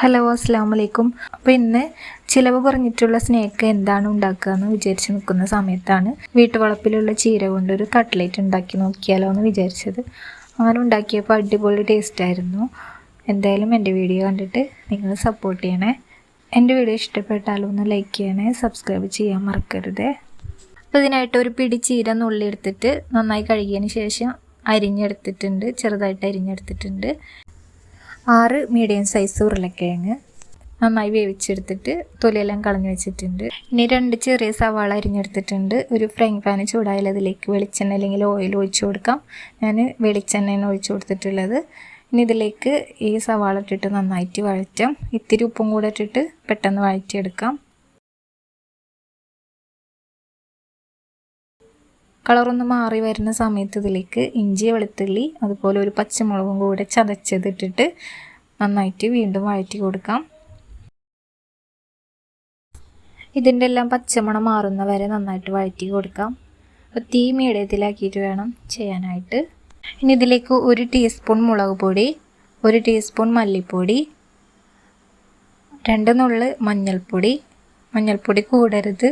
Hello അസ്സാം വലൈക്കും അപ്പോൾ ഇന്ന് ചിലവ് കുറഞ്ഞിട്ടുള്ള സ്നേക്ക് എന്താണ് ഉണ്ടാക്കുക എന്ന് വിചാരിച്ച് നിൽക്കുന്ന സമയത്താണ് വീട്ടുവളപ്പിലുള്ള ചീര ഒരു കട്ട്ലേറ്റ് ഉണ്ടാക്കി നോക്കിയാലോ എന്ന് വിചാരിച്ചത്. അങ്ങനെ ഉണ്ടാക്കിയപ്പോൾ അടിപൊളി ടേസ്റ്റ് ആയിരുന്നു. എന്തായാലും എന്റെ വീഡിയോ കണ്ടിട്ട് നിങ്ങൾ സപ്പോർട്ട് ചെയ്യണേ. എന്റെ വീഡിയോ ഇഷ്ടപ്പെട്ടാലോ ഒന്ന് ലൈക്ക് ചെയ്യണേ സബ്സ്ക്രൈബ് ചെയ്യാൻ മറക്കരുത്. അപ്പോൾ ഇതിനായിട്ട് ഒരു പിടി ചീര നുള്ളി എടുത്തിട്ട് നന്നായി കഴുകിയതിന് ശേഷം അരിഞ്ഞെടുത്തിട്ടുണ്ട് ചെറുതായിട്ട് അരിഞ്ഞെടുത്തിട്ടുണ്ട്. ആറ് മീഡിയം സൈസ് ഉരുളക്കിഴങ്ങ് നന്നായി വേവിച്ചെടുത്തിട്ട് തൊലിയെല്ലാം കളഞ്ഞു വെച്ചിട്ടുണ്ട്. ഇനി രണ്ട് ചെറിയ സവാള അരിഞ്ഞെടുത്തിട്ടുണ്ട്. ഒരു ഫ്രൈങ് പാന് ചൂടായാൽ അതിലേക്ക് വെളിച്ചെണ്ണ അല്ലെങ്കിൽ ഓയിൽ ഒഴിച്ചു കൊടുക്കാം. ഞാൻ വെളിച്ചെണ്ണയാണ് ഒഴിച്ചു കൊടുത്തിട്ടുള്ളത്. ഇനി ഇതിലേക്ക് ഈ സവാള ഇട്ടിട്ട് നന്നായിട്ട് വഴറ്റാം. ഇത്തിരി ഉപ്പും കൂടെ ഇട്ടിട്ട് പെട്ടെന്ന് വഴറ്റിയെടുക്കാം. കളറൊന്ന് മാറി വരുന്ന സമയത്ത് ഇതിലേക്ക് ഇഞ്ചി വെളുത്തുള്ളി അതുപോലെ ഒരു പച്ചമുളകും കൂടെ ചതച്ചതിട്ടിട്ട് നന്നായിട്ട് വീണ്ടും വഴറ്റി കൊടുക്കാം. ഇതിന്റെ എല്ലാം പച്ചമണം മാറുന്ന വരെ നന്നായിട്ട് വഴറ്റി കൊടുക്കാം. അപ്പോൾ തീ മീഡിയത്തിലാക്കിയിട്ട് വേണം ചെയ്യാനായിട്ട്. ഇനി ഇതിലേക്ക് ഒരു ടീസ്പൂൺ മുളക് പൊടി ഒരു ടീസ്പൂൺ മല്ലിപ്പൊടി രണ്ട് നുള്ള് മഞ്ഞൾപ്പൊടി. മഞ്ഞൾപ്പൊടി കൂടരുത്.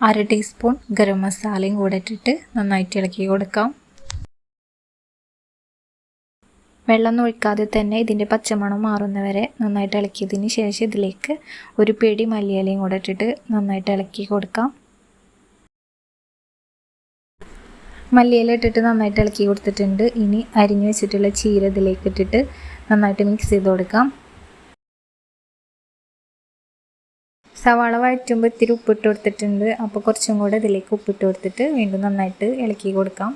അര ടീസ്പൂൺ ഗരം മസാലയും കൂടെ ഇട്ടിട്ട് നന്നായിട്ട് ഇളക്കി കൊടുക്കാം. വെള്ളം ഒഴിക്കാതെ തന്നെ ഇതിന്റെ പച്ചമണം മാറുന്നവരെ നന്നായിട്ട് ഇളക്കിയതിന് ശേഷം ഇതിലേക്ക് ഒരു പിടി മല്ലിയിലയും കൂടെ ഇട്ടിട്ട് നന്നായിട്ട് ഇളക്കി കൊടുക്കാം. മല്ലിയില ഇട്ടിട്ട് നന്നായിട്ട് ഇളക്കി കൊടുത്തിട്ടുണ്ട്. ഇനി അരിഞ്ഞു വെച്ചിട്ടുള്ള ചീര ഇതിലേക്ക് ഇട്ടിട്ട് നന്നായിട്ട് മിക്സ് ചെയ്ത് കൊടുക്കാം. സവാള വഴറ്റുമ്പോൾ ഇത്തിരി ഉപ്പിട്ട് കൊടുത്തിട്ടുണ്ട്. അപ്പോൾ കുറച്ചും കൂടെ ഇതിലേക്ക് ഉപ്പിട്ട് കൊടുത്തിട്ട് വീണ്ടും നന്നായിട്ട് ഇളക്കി കൊടുക്കാം.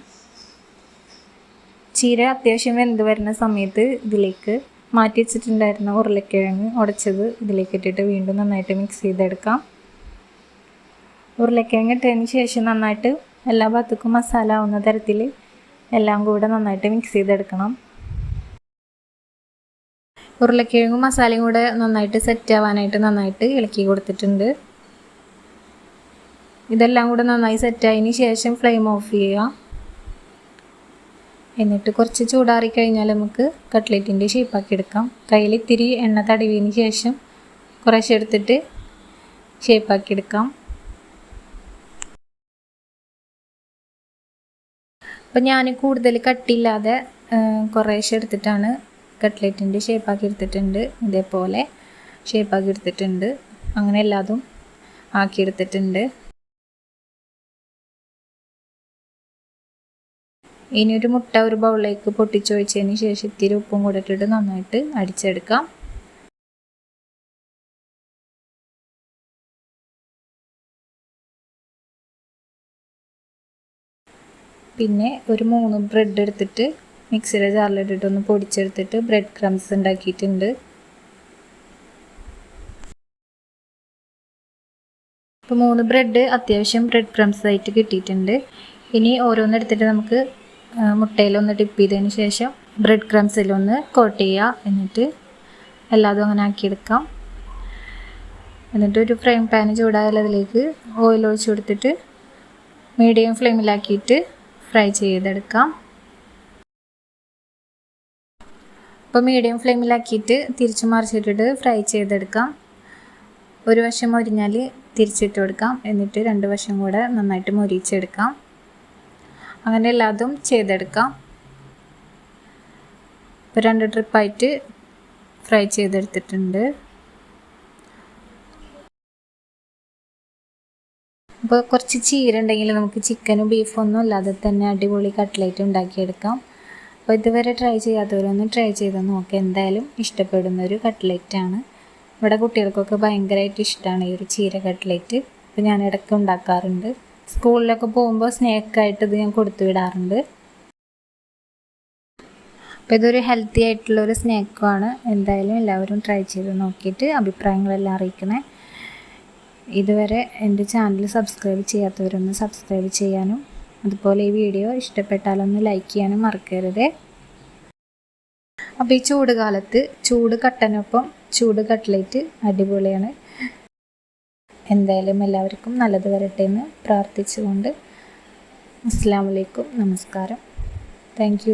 ചീര അത്യാവശ്യം വെന്ത് വരുന്ന സമയത്ത് ഇതിലേക്ക് മാറ്റി വെച്ചിട്ടുണ്ടായിരുന്ന ഉരുളക്കിഴങ്ങ് ഉടച്ചത് ഇതിലേക്ക് ഇട്ടിട്ട് വീണ്ടും നന്നായിട്ട് മിക്സ് ചെയ്തെടുക്കാം. ഉരുളക്കിഴങ്ങ് ഇട്ടതിന് ശേഷം നന്നായിട്ട് എല്ലാ ഭാഗത്തേക്കും മസാല ആവുന്ന തരത്തിൽ എല്ലാം കൂടെ നന്നായിട്ട് മിക്സ് ചെയ്തെടുക്കണം. ഉരുളക്കിഴങ്ങും മസാലയും കൂടെ നന്നായിട്ട് സെറ്റ് ആവാനായിട്ട് നന്നായിട്ട് ഇളക്കി കൊടുത്തിട്ടുണ്ട്. ഇതെല്ലാം കൂടെ നന്നായി സെറ്റായതിന് ശേഷം ഫ്ലെയിം ഓഫ് ചെയ്യുക. എന്നിട്ട് കുറച്ച് ചൂടാറി കഴിഞ്ഞാൽ നമുക്ക് കട്ട്ലറ്റിന്റെ ഷേപ്പാക്കി എടുക്കാം. കയ്യിൽ ഇത്തിരി എണ്ണ തടവിയതിന് ശേഷം കുറേശ്ശെ എടുത്തിട്ട് ഷേപ്പാക്കി എടുക്കാം. അപ്പം ഞാൻ കൂടുതൽ കട്ടിയില്ലാതെ കുറേശ്ശെ എടുത്തിട്ടാണ് കട്ട്ലറ്റിന്റെ ഷേപ്പാക്കി എടുത്തിട്ടുണ്ട്. ഇതേപോലെ ഷേപ്പാക്കി എടുത്തിട്ടുണ്ട്. അങ്ങനെ എല്ലാതും ആക്കിയെടുത്തിട്ടുണ്ട് ഇനി ഒരു മുട്ട ഒരു ബൗളിലേക്ക് പൊട്ടിച്ചൊഴിച്ചതിന് ശേഷം ഇത്തിരി ഉപ്പും കൂടെ ഇട്ടിട്ട് നന്നായിട്ട് അടിച്ചെടുക്കാം. പിന്നെ ഒരു മൂന്ന് ബ്രെഡ് എടുത്തിട്ട് മിക്സിയുടെ ജാറിലിട്ടിട്ടൊന്ന് പൊടിച്ചെടുത്തിട്ട് ബ്രെഡ് ക്രംസ് ഉണ്ടാക്കിയിട്ടുണ്ട്. ഇപ്പോൾ മൂന്ന് ബ്രെഡ് അത്യാവശ്യം ബ്രെഡ് ക്രംസ് ആയിട്ട് കിട്ടിയിട്ടുണ്ട്. ഇനി ഓരോന്നെടുത്തിട്ട് നമുക്ക് മുട്ടയിലൊന്ന് ടിപ്പ് ചെയ്തതിന് ശേഷം ബ്രെഡ് ക്രംസിലൊന്ന് കോട്ട് ചെയ്യുക എന്നിട്ട് എല്ലാതും അങ്ങനെ ആക്കിയെടുക്കാം. എന്നിട്ട് ഒരു ഫ്രൈ പാൻ ചൂടായാൽ അതിലേക്ക് ഓയിൽ ഒഴിച്ച് കൊടുത്തിട്ട് മീഡിയം ഫ്ലെയിമിലാക്കിയിട്ട് ഫ്രൈ ചെയ്തെടുക്കാം. അപ്പോൾ മീഡിയം ഫ്ലെയിമിലാക്കിയിട്ട് തിരിച്ചു മറിച്ചിട്ടിട്ട് ഫ്രൈ ചെയ്തെടുക്കാം. ഒരു വശം മൊരിഞ്ഞാൽ തിരിച്ചിട്ട് കൊടുക്കാം. എന്നിട്ട് രണ്ട് വശം കൂടെ നന്നായിട്ട് മൊരിച്ചെടുക്കാം. അങ്ങനെ എല്ലാതും ചെയ്തെടുക്കാം. ഇപ്പോൾ രണ്ട് ട്രിപ്പായിട്ട് ഫ്രൈ ചെയ്തെടുത്തിട്ടുണ്ട്. അപ്പോൾ കുറച്ച് ചീര ഉണ്ടെങ്കിൽ നമുക്ക് ചിക്കനും ബീഫും ഒന്നും ഇല്ലാതെ തന്നെ അടിപൊളി കട്ട്ലേറ്റ് ഉണ്ടാക്കിയെടുക്കാം. അപ്പോൾ ഇതുവരെ ട്രൈ ചെയ്യാത്തവരൊന്ന് ട്രൈ ചെയ്ത് നോക്കുക എന്തായാലും ഇഷ്ടപ്പെടുന്ന ഒരു കട്ട്ലേറ്റാണ് ഇവിടെ കുട്ടികൾക്കൊക്കെ ഭയങ്കരമായിട്ട് ഇഷ്ടമാണ് ഈ ഒരു ചീര കട്ട്ലേറ്റ് അപ്പോൾ ഞാൻ ഇടയ്ക്ക് ഉണ്ടാക്കാറുണ്ട്. സ്കൂളിലൊക്കെ പോകുമ്പോൾ സ്നേക്കായിട്ട് ഇത് ഞാൻ കൊടുത്തു വിടാറുണ്ട്. അപ്പോൾ ഇതൊരു ഹെൽത്തി ആയിട്ടുള്ള ആയിട്ടുള്ളൊരു സ്നേക്കുമാണ് എന്തായാലും എല്ലാവരും ട്രൈ ചെയ്ത് നോക്കിയിട്ട് അഭിപ്രായങ്ങളെല്ലാം അറിയിക്കണേ. ഇതുവരെ എന്റെ ചാനൽ സബ്സ്ക്രൈബ് ചെയ്യാത്തവരൊന്ന് സബ്സ്ക്രൈബ് ചെയ്യാനും അതുപോലെ ഈ വീഡിയോ ഇഷ്ടപ്പെട്ടാലൊന്ന് ലൈക്ക് ചെയ്യാനും മറക്കരുത്. അപ്പോൾ ഈ ചൂട് കാലത്ത് ചൂട് കട്ടനൊപ്പം ചൂട് കട്ട്ലേറ്റ് അടിപൊളിയാണ്. എന്തായാലും എല്ലാവർക്കും നല്ലത് വരട്ടെ എന്ന് പ്രാർത്ഥിച്ചുകൊണ്ട്. അസ്സാം വലൈക്കും നമസ്കാരം. താങ്ക്